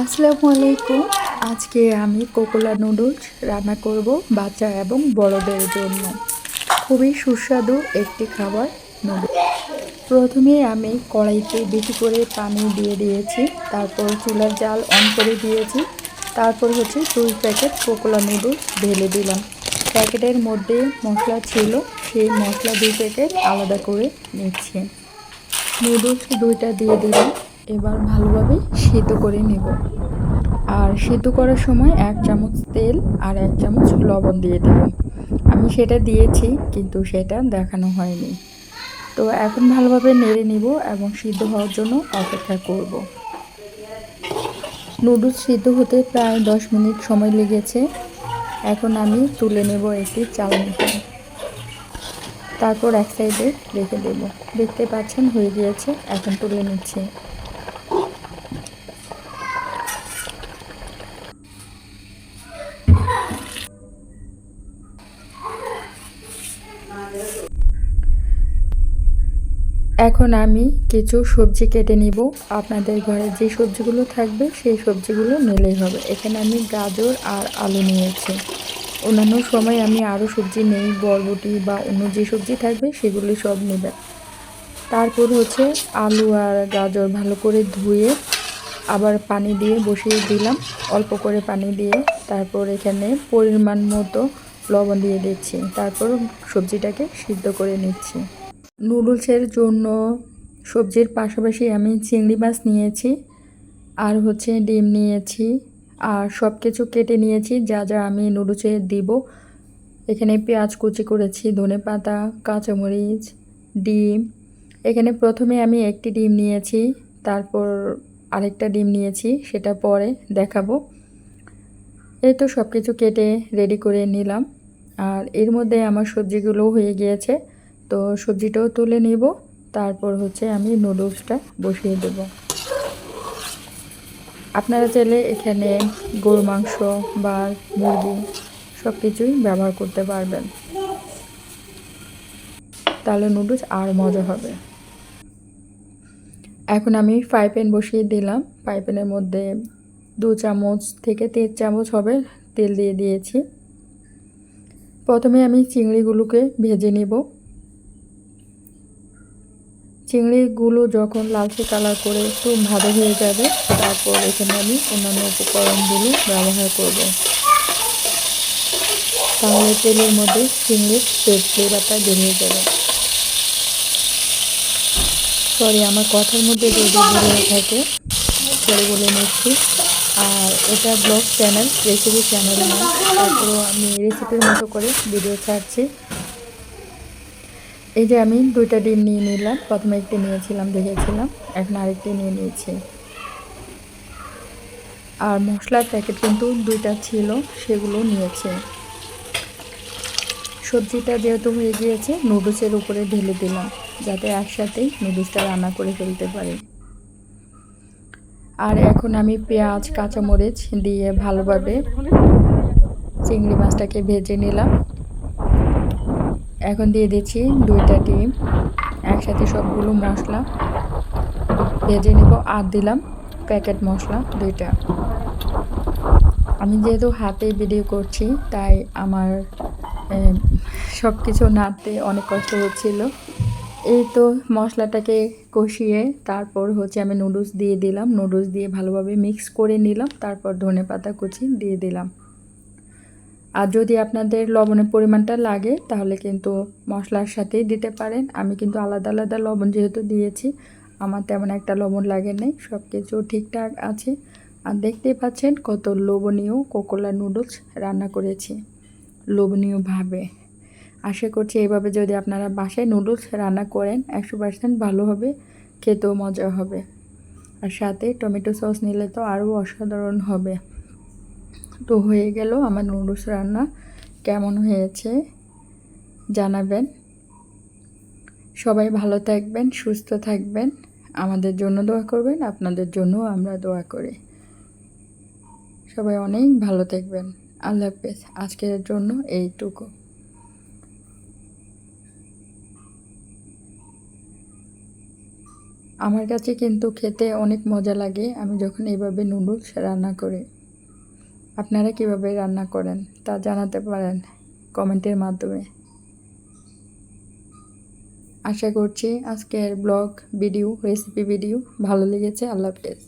আসসালামু আলাইকুম। আজকে আমি কোকোলা নুডলস রান্না করব বাচ্চা এবং বড়দের জন্য। খুবই সুস্বাদু একটি খাবার নুডলস। প্রথমে আমি কড়াইতে বেশি করে পানি দিয়ে দিয়েছি, তারপর চুলার জাল অন করে দিয়েছি, তারপর হচ্ছে দুই প্যাকেট কোকোলা নুডলস ঢেলে দিলাম। প্যাকেটের মধ্যে মশলা ছিল, সেই মশলা দুই প্যাকেট আলাদা করে নিচ্ছি। নুডলস দুইটা দিয়ে দিলাম। এবার ভালোভাবে সিদ্ধ করে নেব। আর সিদ্ধ করার সময় এক চামচ তেল আর এক চামচ লবণ দিয়ে দেব। আমি সেটা দিয়েছি, কিন্তু সেটা দেখানো হয়নি। তো এখন ভালোভাবে নেড়ে নিব এবং সিদ্ধ হওয়ার জন্য অপেক্ষা করব। নুডলস সিদ্ধ হতে প্রায় দশ মিনিট সময় লেগেছে। এখন আমি তুলে নেব একটি চালনিতে তারপর এক সাইডে রেখে দেব। দেখতে পাচ্ছেন, হয়ে গিয়েছে। এখন তুলে নিচ্ছি। এখন আমি কিছু সবজি কেটে নিব। আপনাদের ঘরে যে সবজিগুলো থাকবে, সেই সবজিগুলো নিলেই হবে। এখানে আমি গাজর আর আলু নিয়েছি। অন্যান্য সময় আমি আরও সবজি নেই, বরবটি বা অন্য যে সবজি থাকবে, সেগুলি সব নেবেন তারপর হচ্ছে আলু আর গাজর ভালো করে ধুয়ে আবার পানি দিয়ে বসিয়ে দিলাম। অল্প করে পানি দিয়ে। তারপর এখানে পরিমাণ মতো লবণ দিয়ে দিচ্ছি। তারপর সবজিটাকে সিদ্ধ করে নিচ্ছি। নুডলসের জন্য সবজির পাশাপাশি আমি চিংড়ি মাছ নিয়েছি, আর হচ্ছে ডিম নিয়েছি, আর সব কিছু কেটে নিয়েছি। যা যা আমি নুডলসে দিব, এখানে পেঁয়াজ কুচি করেছি, ধনে পাতা, কাঁচামরিচ, ডিম। এখানে প্রথমে আমি একটি ডিম নিয়েছি, তারপর আরেকটা ডিম নিয়েছি, সেটা পরে দেখাবো। এই তো সব কিছু কেটে রেডি করে নিলাম। আর এর মধ্যে আমার সবজিগুলোও হয়ে গিয়েছে। তো সবজিটাও তুলে নিব। তারপর হচ্ছে আমি নুডলসটা বসিয়ে দেব। আপনারা চাইলে এখানে গরু মাংস বা মুরগি সব কিছুই ব্যবহার করতে পারবেন। তাহলে নুডলস আর মজা হবে। এখন আমি ফ্রাই প্যান বসিয়ে দিলাম। ফ্রাই প্যানের মধ্যে দু চামচ থেকে তিন চামচ হবে তেল দিয়ে দিয়েছি। প্রথমে আমি চিংড়িগুলোকে ভেজে নেব। চিংড়িগুলো যখন লালচে কালার করে একটু ভালো হয়ে যাবে, তারপর এখানে আমি অন্যান্য উপকরণগুলো ব্যবহার করব। তাহলে তেলের মধ্যে চিংড়ির তেল ফ্লেভারটা বেরিয়ে যাবে। সরি, আমার কথার মধ্যে যদি বেরিয়ে থাকে সরি বলে নিচ্ছি। আর এটা ব্লগ চ্যানেল রেসিপি চ্যানেল তারপরেও আমি রেসিপির মতো করে ভিডিও ছাড়ছি। এই যে আমি দুইটা ডিম নিয়ে নিলাম। প্রথমে একটি নিয়েছিলাম, দেখেছিলাম। এখন আরেকটি নিয়ে নিয়েছি। আর মশলার প্যাকেট কিন্তু দুইটা ছিল, সেগুলো নিয়েছে। সবজিটা যেহেতু হয়ে গিয়েছে নুডলসের উপরে ঢেলে দিলাম, যাতে একসাথেই নুডলসটা রান্না করে ফেলতে পারি। আর এখন আমি পেঁয়াজ, কাঁচামরিচ দিয়ে ভালোভাবে চিংড়ি মাছটাকে ভেজে নিলাম। এখন দিয়ে দিচ্ছি দুইটা ডিম, একসাথে সবগুলো মশলা। ভেজে নেব, আর দিলাম প্যাকেট মশলা দুইটা। আমি যেহেতু হাতে ভিডিও করছি, তাই আমার সব কিছু নাড়তে অনেক কষ্ট হচ্ছিল। এই তো মশলাটাকে কষিয়ে তারপর হচ্ছে আমি নুডলস দিয়ে দিলাম। নুডলস দিয়ে ভালোভাবে মিক্স করে নিলাম, তারপর ধনে পাতা কুচি দিয়ে দিলাম। আর যদি আপনাদের লবণের পরিমাণটা লাগে, তাহলে কিন্তু মশলার সাথেই দিতে পারেন। আমি কিন্তু আলাদা আলাদা লবণ যেহেতু দিয়েছি, আমার তেমন একটা লবণ লাগে নাই সব কিছু ঠিকঠাক আছে। আর দেখতেই পাচ্ছেন কত লোভনীয় কোকোলা নুডলস রান্না করেছি। লোভনীয়ভাবে। আশা করছি এইভাবে যদি আপনারা বাসায় নুডলস রান্না করেন, একশো পার্সেন্ট ভালো হবে, খেতেও মজা হবে। আর সাথে টমেটো সস নিলে তো আরও অসাধারণ হবে। তো হয়ে গেল আমার নুডলস রান্না। কেমন হয়েছে জানাবেন। সবাই ভালো থাকবেন, সুস্থ থাকবেন। আমাদের জন্য দোয়া করবেন, আপনাদের জন্য আমরা দোয়া করি। সবাই অনেক ভালো থাকবেন। আল্লাহ হাফেজ। আজকের জন্য এইটুকু। আমার কাছে কিন্তু খেতে অনেক মজা লাগে। আমি যখন এইভাবে নুডলস রান্না করি, আপনারা কীভাবে রান্না করেন তা জানাতে পারেন কমেন্টের মাধ্যমে। আশা করছি আজকের ব্লগ, ভিডিও রেসিপি ভিডিও ভালো লেগেছে। আল্লাহ হাফেজ।